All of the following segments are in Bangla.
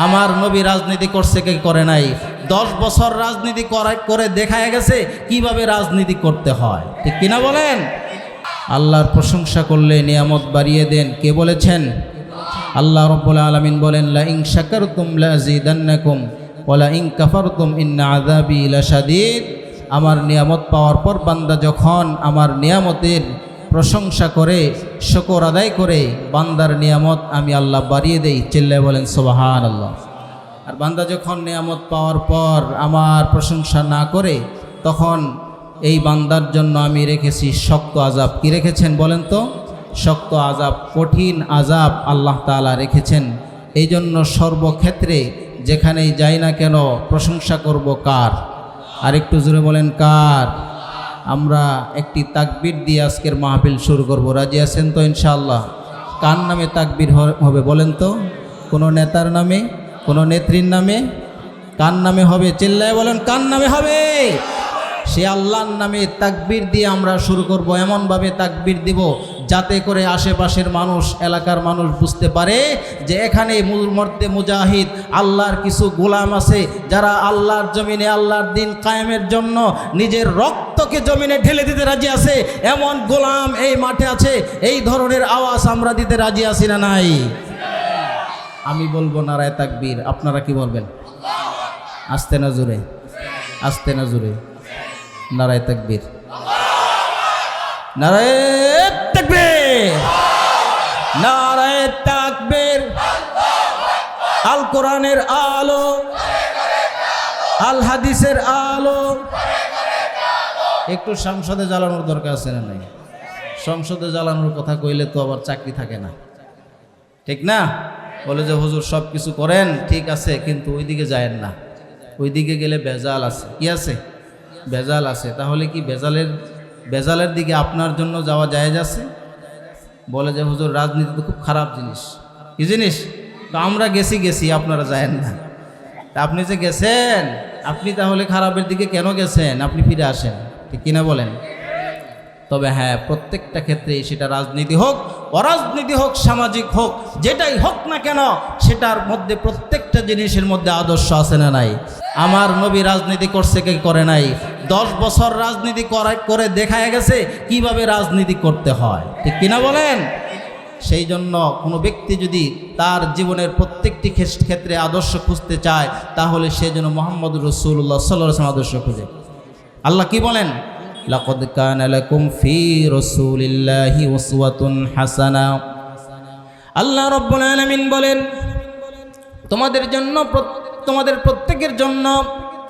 আমার নবী রাজনীতি করছে কে করে নাই? দশ বছর রাজনীতি করা- দেখা গেছে, কীভাবে রাজনীতি করতে হয়? ঠিক কিনা বলেন? আল্লাহর প্রশংসা করলে নিয়ামত বাড়িয়ে দেন। কে বলেছেন? আল্লাহ রব্বুল আলমিন বলেন লা ইং শাকারতুম লাজিদান্নাকুম ওয়ালা ইং কাফারতুম ইন্না আযাবি লাশাদীদ। আমার নিয়ামত পাওয়ার পর বান্দা যখন আমার নিয়ামতের প্রশংসা করে, শকর আদায় করে, বান্দার নিয়ামত আমি আল্লাহ বাড়িয়ে দেই। চিল্লায় বলেন সোবাহান আল্লাহ আর বান্দা যখন নিয়ামত পাওয়ার পর আমার প্রশংসা না করে, তখন এই বান্দার জন্য আমি রেখেছি শক্ত আজাব। কি রেখেছেন বলেন তো? শক্ত আজাব, কঠিন আজাব আল্লাহ তাআলা রেখেছেন। এই জন্য সর্বক্ষেত্রে যেখানেই যাই না কেন, প্রশংসা করব কার? আর একটু জোরে বলেন, কার? আমরা একটি তাকবির দিয়ে আজকের মাহফিল শুরু করব। রাজি আছেন তো ইনশাআল্লাহ? কার নামে তাকবির হবে বলেন তো? কোনো নেতার নামে? কোনো নেত্রীর নামে? কার নামে হবে? চিল্লায় বলেন, কার নামে হবে? সে আল্লাহর নামে তাকবির দিয়ে আমরা শুরু করব। এমনভাবে তাকবির দিব যাতে করে আশেপাশের মানুষ, এলাকার মানুষ বুঝতে পারে যে এখানে মর্দে মুজাহিদ, আল্লাহর কিছু গোলাম আছে যারা আল্লাহর জমিনে, আল্লাহর দিন কায়েমের জন্য নিজের রক্তকে জমিনে ঢেলে দিতে রাজি আছে। এমন গোলাম এই মাঠে আছে, এই ধরনের আওয়াজ আমরা দিতে রাজি আছি না নাই? আমি বলব নারায় তাকবীর, আপনারা কি বলবেন? আস্তে না জোরে, আস্তে না জোরে। নারায় তাকবীর। নারায় আল কোরআনের আলো, আল হাদিসের আলো। একটু সংসদে জ্বালানোর দরকার আছে না নাই? সংসদে জ্বালানোর কথা কইলে তো আবার চাকরি থাকে না। ঠিক না? বলে যে, হুজুর সব কিছু করেন, ঠিক আছে, কিন্তু ওইদিকে যায়েন না। ওইদিকে গেলে বেজাল আছে। কি আছে? বেজাল আছে। তাহলে কি বেজালের বেজালের দিকে আপনার জন্য যাওয়া যায় আছে? বলে যে, হুজুর, রাজনীতি তো খুব খারাপ জিনিস। কি জিনিস? আমরা গেছি গেছি, আপনারা যায়েন না। তা আপনি যে গেছেন, আপনি তাহলে খারাপের দিকে কেন গেছেন? আপনি ফিরে আসেন। ঠিক কিনা বলেন? তবে হ্যাঁ প্রত্যেকটা ক্ষেত্রে সেটা রাজনীতি হোক, অরাজনীতি হোক, সামাজিক হোক, যেটাই হোক না কেন, সেটার মধ্যে প্রত্যেকটা জিনিসের মধ্যে আদর্শ আছে না নাই? আমার নবী রাজনীতি করছে কে করে নাই? দশ বছর রাজনীতি করে দেখা গেছে, কীভাবে রাজনীতি করতে হয়? ঠিক কিনা বলেন? সেই জন্য কোনো ব্যক্তি যদি তার জীবনের প্রত্যেকটি ক্ষেত্রে আদর্শ খুঁজতে চায়, তাহলে সে যেন মোহাম্মদ রসুল্লাহ সাল্লাহ আদর্শ খুঁজে। আল্লাহ কি বলেন? লাকদ কানা লাকুম ফি রাসূলিল্লাহি উসওয়াতুন হাসানা। আল্লাহ রাব্বুল আলামিন বলেন, তোমাদের জন্য তোমাদের প্রত্যেকের জন্য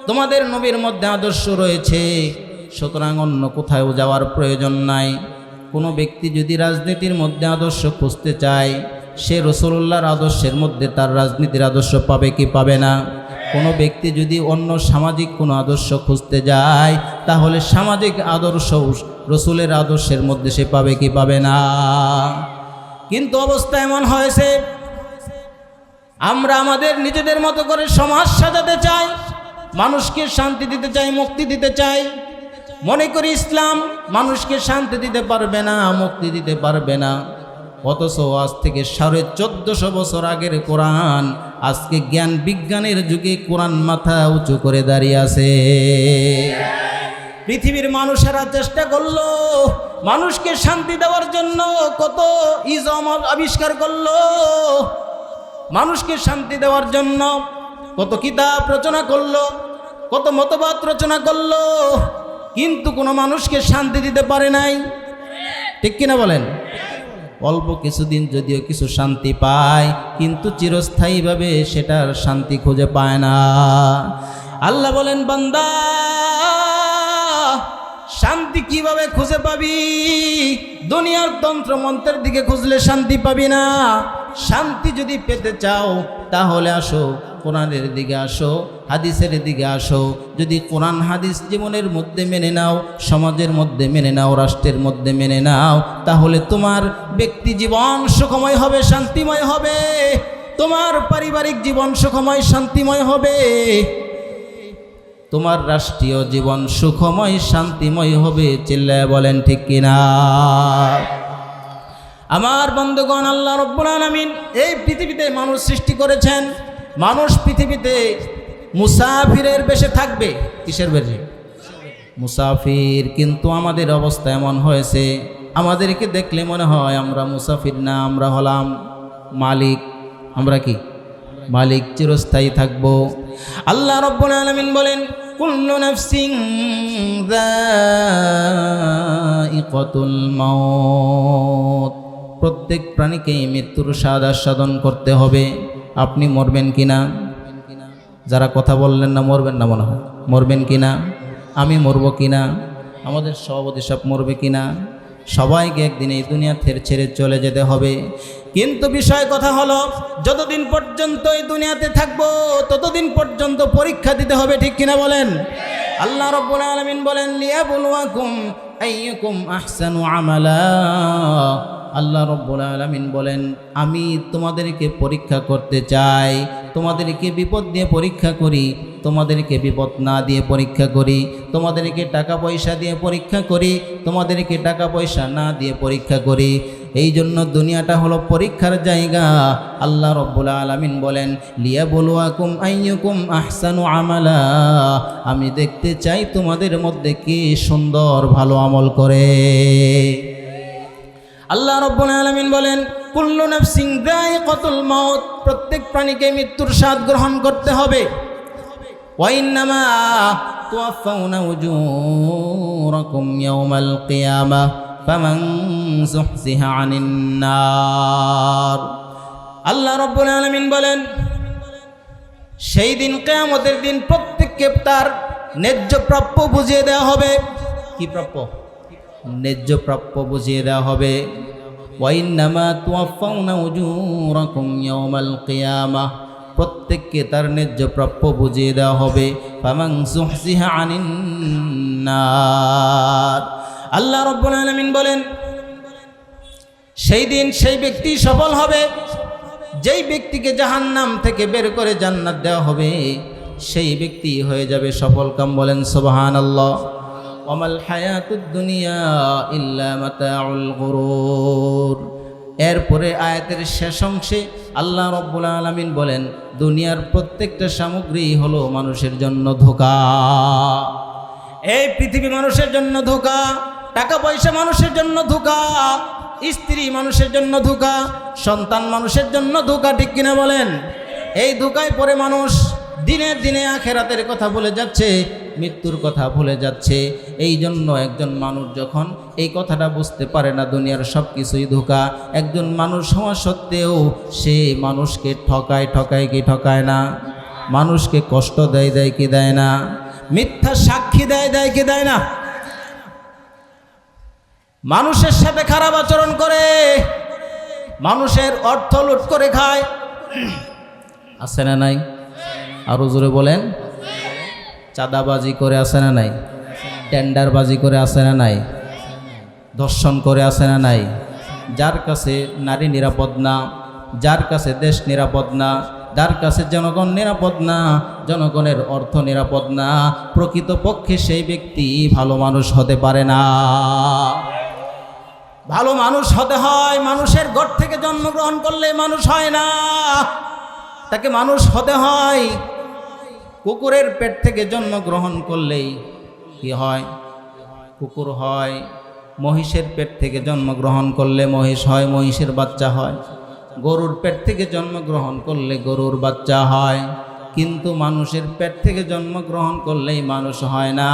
তোমাদের নবীর মধ্যে আদর্শ রয়েছে, সুতরাং অন্য কোথাও যাওয়ার প্রয়োজন নাই। কোনো ব্যক্তি যদি রাজনীতির মধ্যে আদর্শ খুঁজতে চায়, সে রসুল্লাহর আদর্শের মধ্যে তার রাজনীতির আদর্শ পাবে কি পাবে না? কোনো ব্যক্তি যদি অন্য সামাজিক কোনো আদর্শ খুঁজতে যায়, তাহলে সামাজিক আদর্শ রসুলের আদর্শের মধ্যে সে পাবে কি পাবে না? কিন্তু অবস্থা এমন হয়েছে, আমরা আমাদের নিজেদের মতো করে সমাজ সাজাতে চাই, মানুষকে শান্তি দিতে চাই, মুক্তি দিতে চাই। মনে করি ইসলাম, মানুষকে শান্তি দিতে পারবে না, মুক্তি দিতে পারবে না। অথচ আজ থেকে সাড়ে চোদ্দশো বছর আগের কোরআন, আজকে জ্ঞান বিজ্ঞানের যুগে কোরআন মাথা উঁচু করে দাঁড়িয়ে আছে। পৃথিবীর মানুষেরা চেষ্টা করল মানুষকে শান্তি দেওয়ার জন্য, কত ইজম আবিষ্কার করল। মানুষকে শান্তি দেওয়ার জন্য কত কিতাব রচনা করল, কত মতবাদ রচনা করল। কিন্তু কোনো মানুষকে শান্তি দিতে পারে নাই। ঠিক কিনা বলেন? অল্প কিছুদিন যদিও কিছু শান্তি পায়, কিন্তু চিরস্থায়ীভাবে সেটার শান্তি খুঁজে পায় না। আল্লাহ বলেন, বান্দা, শান্তি কীভাবে খুঁজে পাবি? দুনিয়ার তন্ত্র মন্ত্রের দিকে খুঁজলে শান্তি পাবি না। শান্তি যদি পেতে চাও, তাহলে আসো, কোরআনের দিকে আসো হাদিসের দিকে আসো। যদি কোরআন হাদিস জীবনের মধ্যে মেনে নাও, সমাজের মধ্যে মেনে নাও, রাষ্ট্রের মধ্যে মেনে নাও, তাহলে তোমার ব্যক্তি জীবন সুখময় হবে, শান্তিময় হবে। তোমার পারিবারিক জীবন সুখময়, শান্তিময় হবে। তোমার রাষ্ট্রীয় জীবন সুখময়, শান্তিময় হবে, চিল্লায় বলেন ঠিক কিনা? আমার বন্ধুগণ, আল্লাহ রব্বুল আলামিন এই পৃথিবীতে মানুষ সৃষ্টি করেছেন। মানুষ পৃথিবীতে মুসাফিরের বেশে থাকবে? কিসের বেশে? মুসাফির, কিন্তু আমাদের অবস্থা এমন হয়েছে, আমাদেরকে দেখলে মনে হয় আমরা মুসাফির না, আমরা হলাম মালিক। আমরা কি? মালিক চিরস্থায়ী থাকব। আল্লাহ রব্বুল আলামিন বলেন, কুল্লু নাফসিং যায়িকাতুল মাউত। প্রত্যেক প্রাণীকেই মৃত্যুর স্বাদ আস্বাদন করতে হবে। আপনি মরবেন কিনা? যারা কথা বললেন না মরবেন না মনে হয়। মরবেন কিনা? আমি মরব কিনা? আমাদের সভাপতি সব মরবে কিনা? সবাইকে একদিন এই দুনিয়া থেকে ছেড়ে চলে যেতে হবে। কিন্তু বিষয় কথা হলো, যতদিন পর্যন্ত এই দুনিয়াতে থাকব, ততদিন পর্যন্ত পরীক্ষা দিতে হবে, ঠিক কিনা বলেন? আল্লাহ রব্বুল আলামিন বলেন লিয়া লিয়াবলুয়াকুম আইয়ুকুম আহসানু আমালা। আল্লাহ রব্বুল আলমিন বলেন, আমি তোমাদেরকে পরীক্ষা করতে চাই, তোমাদেরকে বিপদ দিয়ে পরীক্ষা করি, তোমাদেরকে বিপদ না দিয়ে পরীক্ষা করি, তোমাদেরকে টাকা পয়সা দিয়ে পরীক্ষা করি, তোমাদেরকে টাকা পয়সা না দিয়ে পরীক্ষা করি। এই জন্য দুনিয়াটা হলো পরীক্ষার জায়গা। আল্লাহ রব্বুল আলমিন বলেন লিয়া বলুয়াকুম আইয়ুকুম আহসানু আমালা। আমি দেখতে চাই তোমাদের মধ্যে কি সুন্দর, ভালো আমল করে। আল্লাহ রব্বুল আলামিন বলেন, কুল্লু নাফসিং যায়িকাতুল মাউত প্রত্যেক প্রাণীকে মৃত্যুর স্বাদ গ্রহণ করতে হবে। নার আল্লাহ রব্বুল আলামিন বলেন, সেই দিন কেয়ামতের দিন প্রত্যেককে তার ন্যায্য প্রাপ্য বুঝিয়ে দেওয়া হবে। কি প্রাপ্য? ন্যায্য প্রাপ্য বুঝিয়ে দেওয়া হবে। প্রত্যেককে তার ন্যায্য প্রাপ্য বুঝিয়ে দেওয়া হবে। আল্লাহ রাব্বুল আলামিন বলেন, সেই দিন সেই ব্যক্তি সফল হবে। যেই ব্যক্তিকে জাহান্নাম থেকে বের করে জান্নাত দেওয়া হবে, সেই ব্যক্তি হয়ে যাবে সফল কাম বলেন সুবহানাল্লাহ। ওমাল হায়াতুদ দুনিয়া ইল্লা মাতাউল গুরুর। এরপরে আয়াতের শেষ অংশে আল্লাহ রব্বুল আলামিন বলেন, দুনিয়ার প্রত্যেকটা সামগ্রী হলো মানুষের জন্য ধোকা। এই পৃথিবী মানুষের জন্য ধোকা, টাকা পয়সা মানুষের জন্য ধোকা, স্ত্রী মানুষের জন্য ধোকা, সন্তান মানুষের জন্য ধোকা, ঠিক কিনা বলেন? এই ধোকায় পরে মানুষ দিনের দিনে আখেরাতের কথা বলে যাচ্ছে মৃত্যুর কথা ভুলে যাচ্ছে। এই জন্য একজন মানুষ যখন এই কথাটা বুঝতে পারে না, দুনিয়ার সব কিছুই ধোকা। একজন মানুষ হওয়া সত্ত্বেও সে মানুষকে ঠকায় ঠকায় কি ঠকায় না? মানুষকে কষ্ট দেয় দেয় কি দেয় না? মিথ্যা সাক্ষী দেয় দেয় কি দেয় না? মানুষের সাথে খারাপ আচরণ করে, মানুষের অর্থ লুট করে খায়। আছে না নাই? আরও জোরে বলেন। চাঁদাবাজি করে আছে না নাই? টেন্ডারবাজি করে আছে না নাই? দর্শন করে আছে না নাই? যার কাছে নারী নিরাপদ না, যার কাছে দেশ নিরাপদ না, যার কাছে জনগণ নিরাপদ না, জনগণের অর্থ নিরাপদ না, প্রকৃতপক্ষে সেই ব্যক্তি ভালো মানুষ হতে পারে না। ভালো মানুষ হতে হয়, মানুষের ঘর থেকে জন্মগ্রহণ করলে মানুষ হয় না। তাকে মানুষ হতে হয় কুকুরের পেট থেকে জন্মগ্রহণ করলেই কি হয়? কুকুর হয়, মহিষের পেট থেকে জন্মগ্রহণ করলে মহিষ হয়, মহিষের বাচ্চা হয়। গরুর পেট থেকে জন্মগ্রহণ করলে গরুর বাচ্চা হয়। কিন্তু মানুষের পেট থেকে জন্মগ্রহণ করলেই মানুষ হয় না।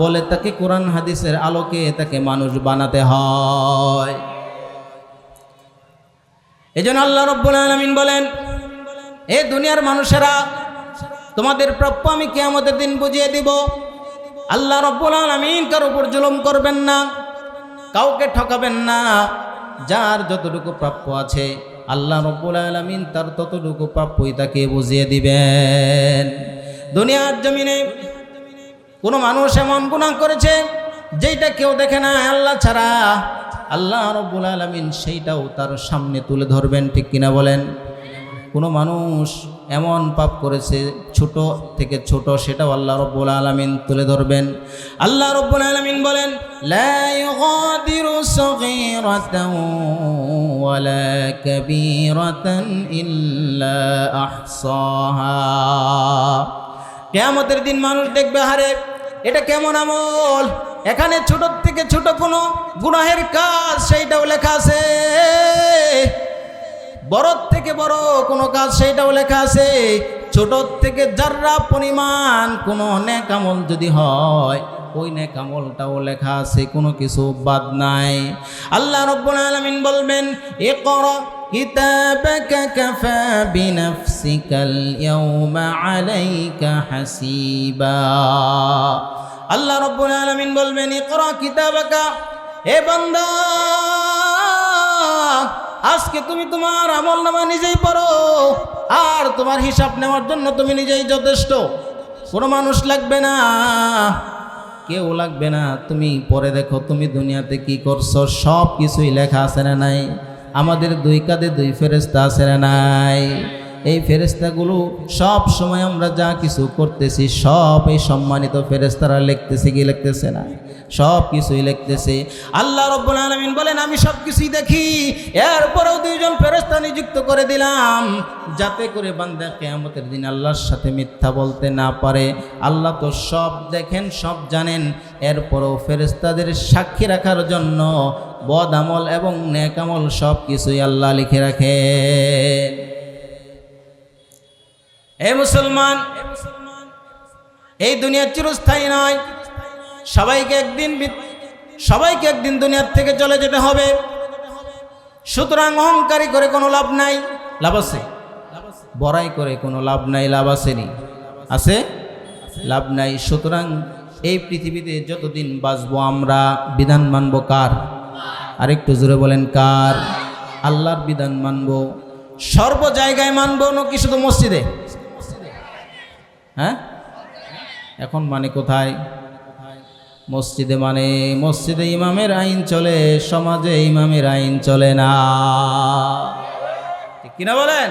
বলে তাকে কোরআন হাদিসের আলোকে তাকে মানুষ বানাতে হয়। এই জন্য আল্লাহ রব্বুল আলমিন বলেন, এ দুনিয়ার মানুষেরা তোমাদের প্রাপ্য আমি কেয়ামতের দিন বুঝিয়ে দিব। আল্লাহ রব্বুল আলমিন কার উপর জুলুম করবেন না, কাউকে ঠকাবেন না। যার যতটুকু প্রাপ্য আছে, আল্লাহ রব্বুল আলমিন তার ততটুকু প্রাপ্যই তাকে বুঝিয়ে দিবেন। দুনিয়ার জমিনে কোনো মানুষ এমন গুণা করেছে যেটা কেউ দেখে না, আল্লাহ ছাড়া। আল্লাহ রব্বুল আলমিন সেইটাও তার সামনে তুলে ধরবেন, ঠিক কিনা বলেন? কোনো মানুষ এমন পাপ করেছে, ছোট থেকে ছোট, সেটাও আল্লাহ রব্বুল আলমিন তুলে ধরবেন। আল্লাহ রব্বুল আলমিন বলেন কেমতের দিন মানুষ দেখবে হারে এটা কেমন আমল? এখানে ছোট থেকে ছোট কোনো গুনাহের কাজ, সেইটাও লেখা আছে। বড় থেকে বড় কোনো কাজ সেটাও লেখা আছে ছোট থেকে যার্রা পরিমাণ কোনো নেক আমল যদি হয়, ওই নেক আমলটাও লেখা আছে, কোনো কিছু বাদ নাই। আল্লাহ রব্বুল আলামিন বলবেন, ইকরা কিতাবাকা কাফা বিনাফসিকাল ইয়াউমা আলাইকা হাসিবা। আল্লাহ রব্বুল আলামিন বলবেন, ইকরা কিতাবাকা হে বান্দা আজকে তুমি তোমার আমল নামা নিজেই পড়ো, আর তোমার হিসাব নেওয়ার জন্য তুমি নিজেই যথেষ্ট। কোনো মানুষ লাগবে না, কেউ লাগবে না। তুমি পরে দেখো, তুমি দুনিয়াতে কি করছ, সব কিছুই লেখা আছে না নাই? আমাদের দুই কাঁধে দুই ফেরেস্তা আছে না নাই? এই ফেরেস্তাগুলো সব সময় আমরা যা কিছু করতেছি সব এই সম্মানিত ফেরেস্তারা লিখতেছে কি লিখতেছে না? সব কিছুই লিখতেছে। আল্লাহ রব্বুল আলমিন বলেন, আমি সব কিছুই দেখি, এরপরেও দুইজন ফেরেস্তা নিযুক্ত করে দিলাম, যাতে করে বান্দা কেয়ামতের দিন আল্লাহর সাথে মিথ্যা বলতে না পারে। আল্লাহ তো সব দেখেন, সব জানেন, এরপরও ফেরেস্তাদের সাক্ষী রাখার জন্য বদ আমল এবং নেক আমল সব কিছুই আল্লাহ লিখে রাখেন। এ মুসলমান, এই দুনিয়া চিরস্থায়ী নয় সবাইকে একদিন সবাইকে একদিন দুনিয়ার থেকে চলে যেতে হবে। সুতরাং অহংকারী করে কোনো লাভ নাই। লাভ আছে? বড়াই করে কোনো লাভ নাই, লাভ আসেনি। আছে? লাভ নাই। সুতরাং এই পৃথিবীতে যতদিন বাঁচবো আমরা, বিধান মানব কার? আরেকটু জোরে বলেন, কার? আল্লাহর বিধান মানব। সর্ব জায়গায় মানবো নাকি শুধু মসজিদে? হ্যাঁ? এখন মানে কোথায়? মসজিদে মানে মসজিদে ইমামের আইন চলে, সমাজে ইমামের আইন চলে না। ঠিক কিনা বলেন?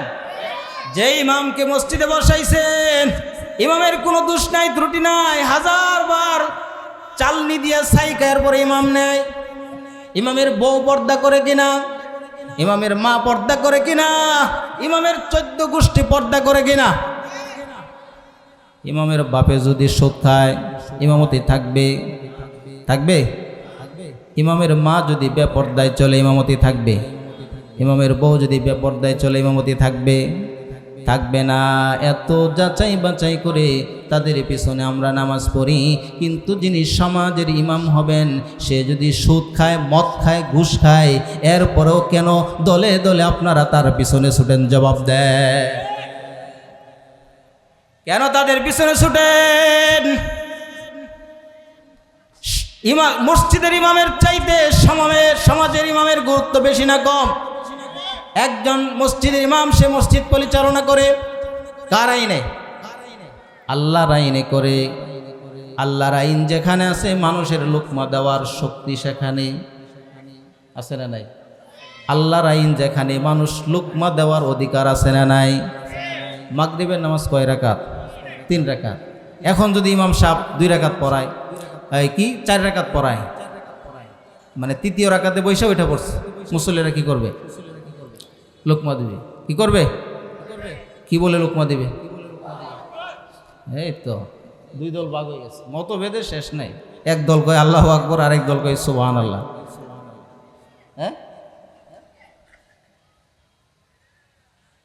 যে ইমামকে মসজিদে বসাইছেন, ইমামের কোনো দোষ নাই, ত্রুটি নাই। হাজার বার চালনি দিয়ে সাইকার পরে ইমাম নেয় ইমামের বউ পর্দা করে কিনা? ইমামের মা পর্দা করে কিনা? ইমামের চোদ্দ গোষ্ঠী পর্দা করে কিনা? ইমামের বাপে যদি সুদ খায় ইমামতি থাকবে থাকবে? ইমামের মা যদি বেপর্দায় চলে, ইমামতি থাকবে। ইমামের বউ যদি বেপর্দায় চলে, ইমামতি থাকবে। থাকবে না। এত যাচাই বাছাই করে তাদের পিছনে আমরা নামাজ পড়ি। কিন্তু যিনি সমাজের ইমাম হবেন, সে যদি সুদ খায়, মদ খায়, ঘুষ খায়, এরপরেও কেন দলে দলে আপনারা তার পিছনে ছুটেন জবাব দেয় কেন তাদের পিছনে ছুটেন? ইমা মসজিদের ইমামের চাইতে সমামের সমাজের ইমামের গুরুত্ব বেশি না কম? একজন মসজিদের ইমাম, সে মসজিদ পরিচালনা করে কার আইনে? আল্লাহর আইনে করে। আল্লাহর আইন যেখানে আছে, মানুষের লোকমা দেওয়ার শক্তি সেখানে। আছে না নাই? আল্লাহর আইন যেখানে, মানুষ লোকমা দেওয়ার অধিকার আছে না নাই? মাগরিবের নামাজ কয় রাকাত? তিন রাকাত। এখন যদি ইমাম সাহেব দুই রাকাত পড়ায় কি? চার রাকাত পড়ায়। মানে তৃতীয় রাকাতে বৈশা ওইটা পড়ছে। মুসল্লিরা কি করবে? লোকমা দিবে। কি করবে? কি বলে লোকমা দিবে? এই তো, দুই দল ভাগ হয়ে গেছে। মতভেদের শেষ নাই। এক দল কয় আল্লাহ আকবর, আরেক দল কয় সুবহান আল্লাহ হ্যাঁ?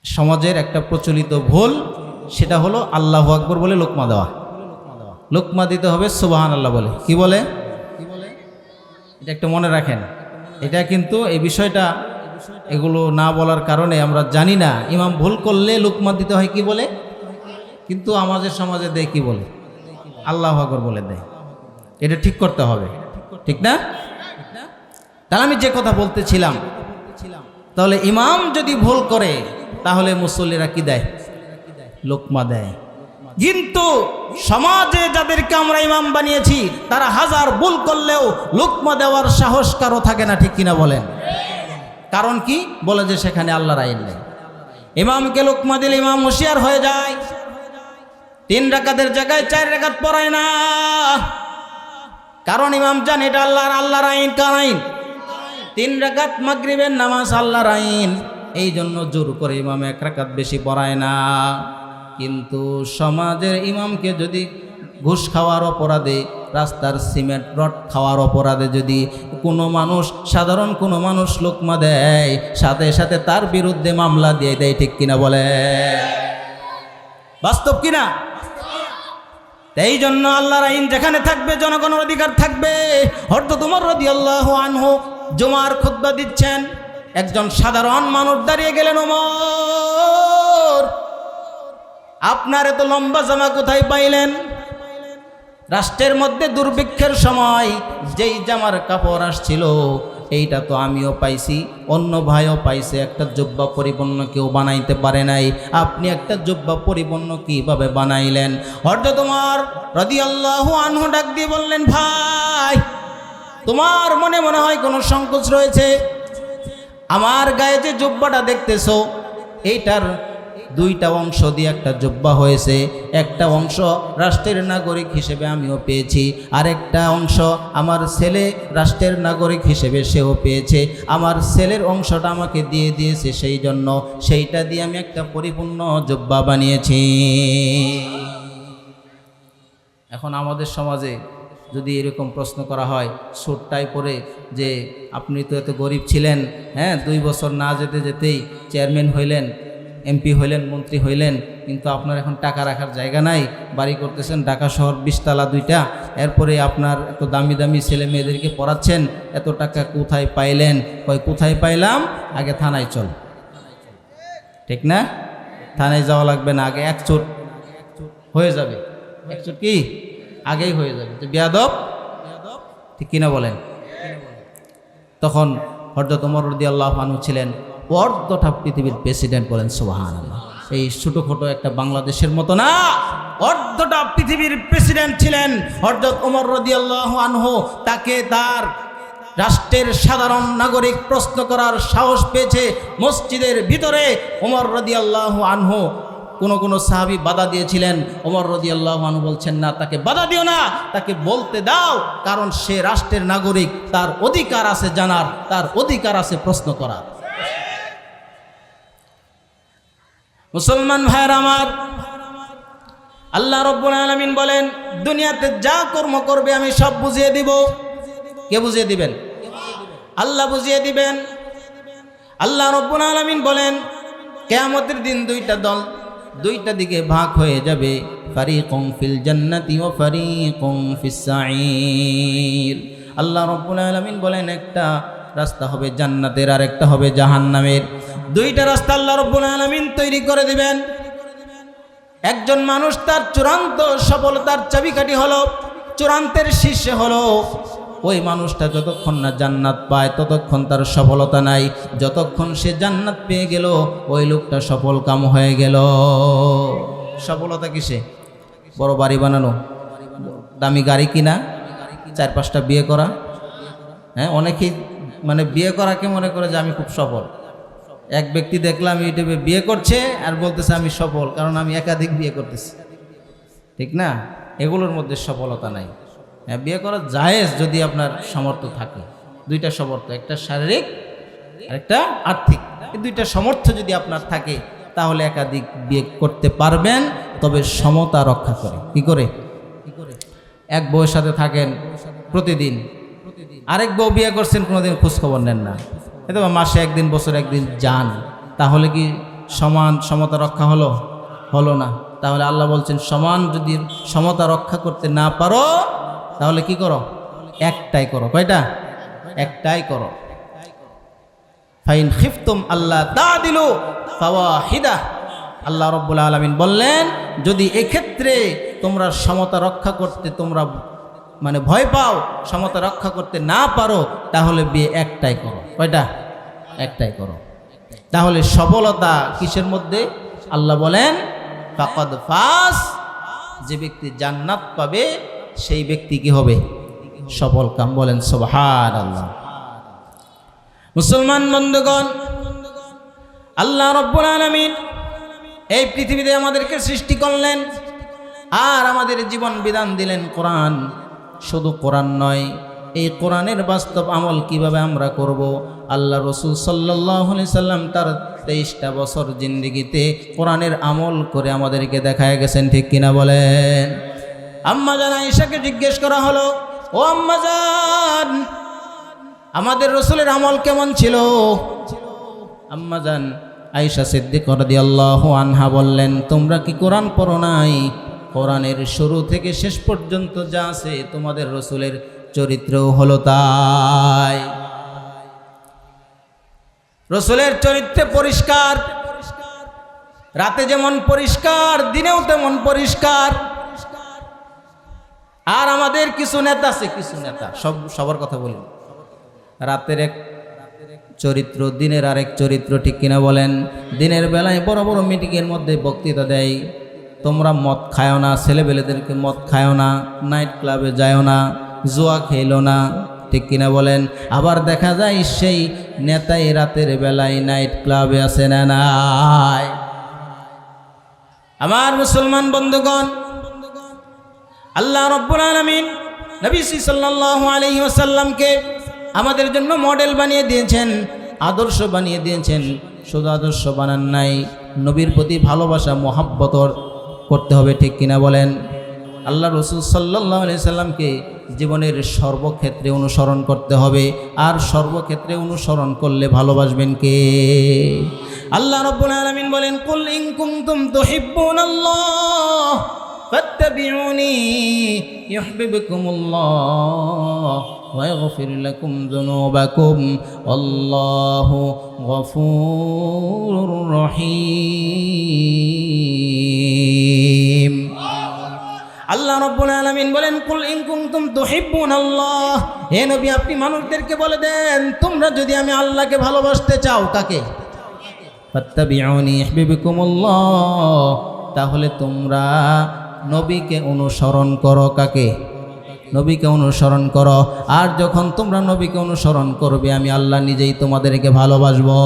সমাজের একটা প্রচলিত ভুল, সেটা হলো আল্লাহ আকবর বলে লোকমা দেওয়া। লোকমা দিতে হবে সুবাহান আল্লাহ বলে। কি বলে? এটা একটা মনে রাখেন। এটা কিন্তু এই বিষয়টা এগুলো না বলার কারণে আমরা জানি না। ইমাম ভুল করলে লোকমা দিতে হয় কি বলে? কিন্তু আমাদের সমাজে দেয় কি বলে? আল্লাহ আকবর বলে দেয়। এটা ঠিক করতে হবে। ঠিক না? তাহলে আমি যে কথা বলতেছিলাম, তাহলে ইমাম যদি ভুল করে, তাহলে মুসল্লিরা কি দেয়? লোকমা দেয়। কিন্তু সমাজে যাদেরকে আমরা ইমাম বানিয়েছি, তারা হাজার ভুল করলেও লোকমা দেওয়ার সাহস কারও থাকে না, ঠিক কিনা বলেন? কারণ কি? বলে যে সেখানে আল্লাহর আইন নেই। ইমামকে লোকমা দিলে ইমাম হুঁশিয়ার হয়ে যায়। তিন রাকাতের জায়গায় চার রাকাত পড়ায় না। কারণ ইমাম জান এটা আল্লাহর আল্লাহর আইন, কার আইন? তিন রাকাত মাগরিবের নামাজ আল্লাহর আইন। এই জন্য জোর করে ইমাম এক রাকাত বেশি পড়ায় না। কিন্তু সমাজের ইমামকে যদি ঘুষ খাওয়ার অপরাধে, রাস্তার সিমেন্ট, রড খাওয়ার অপরাধে যদি কোনো মানুষ, সাধারণ কোনো মানুষ লোকমা দেয়, সাথে সাথে তার বিরুদ্ধে মামলা দিয়ে দেয়, ঠিক কিনা বলে? বাস্তব কিনা? এই জন্য আল্লাহর আইন যেখানে থাকবে, জনগণের অধিকার থাকবে। হয়তো তোমার রদি আল্লাহ আনহু জমার খুদ্া দিচ্ছেন। একজন সাধারণ মানুষ দাঁড়িয়ে গেলেন ওমর। আপনার এত লম্বা জামা কোথায় পাইলেন? রাষ্ট্রের মধ্যে দুর্ভিক্ষের সময় যেই জামার কাপড় আসছিল, এইটা তো আমিও পাইছি, অন্য ভাইও পাইছে, একটা জব্বা পরিপূর্ণ কেউ বানাইতে পারে নাই। আপনি একটা জব্বা পরিপূর্ণ কীভাবে বানাইলেন? হয়তো তোমার রদি আল্লাহ আনহু ডাক দিয়ে বললেন, ভাই, তোমার মনে মনে হয় কোনো সংকোচ রয়েছে? আমার গায়ে যে জব্বাটা দেখতেছো, এইটার দুইটা অংশ দিয়ে একটা জব্বা হয়েছে, একটা অংশ রাষ্ট্রের নাগরিক হিসেবে আমিও পেয়েছি, আরেকটা অংশ আমার ছেলে রাষ্ট্রের নাগরিক হিসেবে সেও পেয়েছে, আমার ছেলের অংশটা আমাকে দিয়ে দিয়েছে সেই জন্য, সেইটা দিয়ে আমি একটা পরিপূর্ণ জব্বা বানিয়েছি। এখন আমাদের সমাজে যদি এরকম প্রশ্ন করা হয় সুটটাই পরে যে, আপনি তো এত গরিব ছিলেন হ্যাঁ দুই বছর না যেতে যেতেই চেয়ারম্যান হইলেন এমপি হইলেন, মন্ত্রী হইলেন, কিন্তু আপনার এখন টাকা রাখার জায়গা নাই, বাড়ি করতেছেন, ঢাকা শহর বিশতলা দুইটা। এরপরে আপনার এত দামি দামি ছেলে মেয়েদেরকে পড়াচ্ছেন, এত টাকা কোথায় পাইলেন? কয়, কোথায় পাইলাম? আগে থানায় চল। ঠিক না? থানায় যাওয়া লাগবে না, আগে এক চোট হয়ে যাবে। এক চোট কি? আগেই হয়ে যাবে। তো বিয়াদব? ঠিক কিনা বলেন? তখন হরজত ওমর রদি আল্লাহ ছিলেন। অর্ধটা পৃথিবীর প্রেসিডেন্ট বলেন সোহান এই ছোটোখাটো একটা বাংলাদেশের মতো না, অর্ধটা পৃথিবীর প্রেসিডেন্ট ছিলেন হরজত ওমর রদি আল্লাহ আনহু। তাকে তার রাষ্ট্রের সাধারণ নাগরিক প্রশ্ন করার সাহস পেয়েছে মসজিদের ভিতরে। ওমর রদি আল্লাহ আনহু কোন কোন সাহাবি বাধা দিয়েছিলেন। ওমর রদি আল্লাহ আনহু বলছেন, না, তাকে বাধা দিও না, তাকে বলতে দাও, কারণ সে রাষ্ট্রের নাগরিক, তার অধিকার আছে জানার, তার অধিকার আছে প্রশ্ন করার। মুসলমান ভাইয়ের আমার, আল্লাহ রব্বুল আলমিন বলেন, দুনিয়াতে যা কর্ম করবে আমি সব বুঝিয়ে দিব। কে বুঝিয়ে দিবেন? আল্লাহ বুঝিয়ে দিবেন। আল্লাহ রব্বুল আলমিন বলেন, কেয়ামতের দিন দুইটা দল দুইটা দিকে ভাগ হয়ে যাবে ফিল জান্নাতি ও ফারিকুম ফিস আল্লাহ রব্বুল আলামিন বলেন, একটা রাস্তা হবে জান্নাতের আর একটা হবে জাহান্নামের। দুইটা রাস্তা আল্লাহ রব্বুল আলামিন তৈরি করে দিবেন। একজন মানুষ তার চূড়ান্ত সফলতার চাবিকাঠি হলো, চূড়ান্তের শীর্ষে হলো, ওই মানুষটা যতক্ষণ না জান্নাত পায়, ততক্ষণ তার সফলতা নাই। যতক্ষণ সে জান্নাত পেয়ে গেল, ওই লোকটা সফল কাম হয়ে গেল। সফলতা কিসে? বড় বাড়ি বানানো দামি গাড়ি কিনা? চার পাঁচটা বিয়ে করা? হ্যাঁ অনেকেই মানে বিয়ে করাকে মনে করে যে আমি খুব সফল? এক ব্যক্তি দেখলাম ইউটিউবে বিয়ে করছে আর বলতেছে আমি সফল, কারণ আমি একাধিক বিয়ে করতেছি। ঠিক না? এগুলোর মধ্যে সফলতা নাই। হ্যাঁ বিয়ে করা জায়েজ যদি আপনার সামর্থ্য থাকে। দুইটা সমর্থ একটা শারীরিক আর একটা আর্থিক। এই দুইটা সামর্থ্য যদি আপনার থাকে, তাহলে একাধিক বিয়ে করতে পারবেন, তবে সমতা রক্ষা করে। কি করে? এক বউয়ের সাথে থাকেন প্রতিদিন। আরেক বউ বিয়ে করছেন, কোনোদিন খোঁজখবর নেন না। এতে মাসে একদিন, বছর একদিন যান। তাহলে কি সমান সমতা রক্ষা হলো? হলো না। তাহলে আল্লাহ বলছেন, সমান যদি সমতা রক্ষা করতে না পারো, তাহলে কি করো? একটাই করো। কয়টা? একটাই করো। ফাইন খিফতুম আল্লাহ তা দিল ফাওয়াহিদা। আল্লাহ রব্বুল আলমিন বললেন, যদি এক্ষেত্রে তোমরা সমতা রক্ষা করতে তোমরা মানে ভয় পাও, সমতা রক্ষা করতে না পারো, তাহলে বিয়ে একটাই করো। কয়টা? একটাই করো। তাহলে সফলতা কিসের মধ্যে? আল্লাহ বলেন, ফাকদ ফাস যে ব্যক্তি জান্নাত পাবে, সেই ব্যক্তি কি হবে? সফল কাম বলেন সোহার আল্লাহ মুসলমান বন্ধুগণ, আল্লাহ রব্বুল আলমিন এই পৃথিবীতে আমাদেরকে সৃষ্টি করলেন, আর আমাদের জীবন বিধান দিলেন কোরআন। শুধু কোরআন নয়, এই কোরআনের বাস্তব আমল কীভাবে আমরা করব? আল্লাহ রসুল সাল্লাহ সাল্লাম তার তেইশটা বছর জিন্দিগিতে কোরআনের আমল করে আমাদেরকে দেখায় গেছেন, ঠিক কিনা বলেন? আম্মা জান আয়েশাকে জিজ্ঞেস করা হলো, ও আম্মা জান, আমাদের রসুলের আমল কেমন ছিল? আম্মা জান আয়েশা সিদ্দিক রাদিয়াল্লাহু আনহা বললেন, তোমরা কি কোরআন পড়ো নাই? কোরআনের শুরু থেকে শেষ পর্যন্ত যা আছে তোমাদের রসুলের চরিত্রও হলো তাই। রসুলের চরিত্রে পরিষ্কার, রাতে যেমন পরিষ্কার, দিনেও তেমন পরিষ্কার। আর আমাদের কিছু নেতা আছে, কিছু নেতা, সব সবার কথা বলি। রাতের এক চরিত্র, দিনের আরেক চরিত্র ঠিক কিনা বলেন? দিনের বেলায় বড় বড় মিটিংয়ের মধ্যে বক্তৃতা দেয়। তোমরা মদ খায়ও না, ছেলেবেলেদেরকে মদ খায়ও না নাইট ক্লাবে যায়ও না, জুয়া খেলো না। ঠিক কিনা বলেন? আবার দেখা যায় সেই নেতাই রাতের বেলায় নাইট ক্লাবে আসে না, নাই। আমার মুসলমান বন্ধুগণ, আল্লাহ রব্বুল আলমিন নবী সাল্লাল্লাহু আলাইহি ওয়াসাল্লামকে আমাদের জন্য মডেল বানিয়ে দিয়েছেন, আদর্শ বানিয়ে দিয়েছেন। শুধু আদর্শ বানান নাই, নবীর প্রতি ভালোবাসা, মোহাব্বতর করতে হবে ঠিক কিনা বলেন আল্লাহ রসুল সাল্লাহ আলি সাল্লামকে জীবনের সর্বক্ষেত্রে অনুসরণ করতে হবে আর সর্বক্ষেত্রে অনুসরণ করলে ভালোবাসবেন কে আল্লাহ রব্বুল আলামিন বলেন কুল ইন কুনতুম তুহিব্বুনাল্লাহ ফাত্তাবিউনি ইউহিব্বুকুমুল্লাহ ويغفر لكم ذنوبكم والله غفور رحيم আল্লাহ রব্বুল আলামিন বলেন, কুল ইন কুনতুম তুহিব্বুন আল্লাহ হে নবী, আপনি মানুষদেরকে বলে দেন, তোমরা যদি আমি আল্লাহকে ভালোবাসতে চাও, কাকে? তাহলে তোমরা নবীকে অনুসরণ করো, কাকে? নবীকে অনুসরণ করো। আর যখন তোমরা নবীকে অনুসরণ করবে, আমি আল্লাহ নিজেই তোমাদেরকে ভালোবাসবো।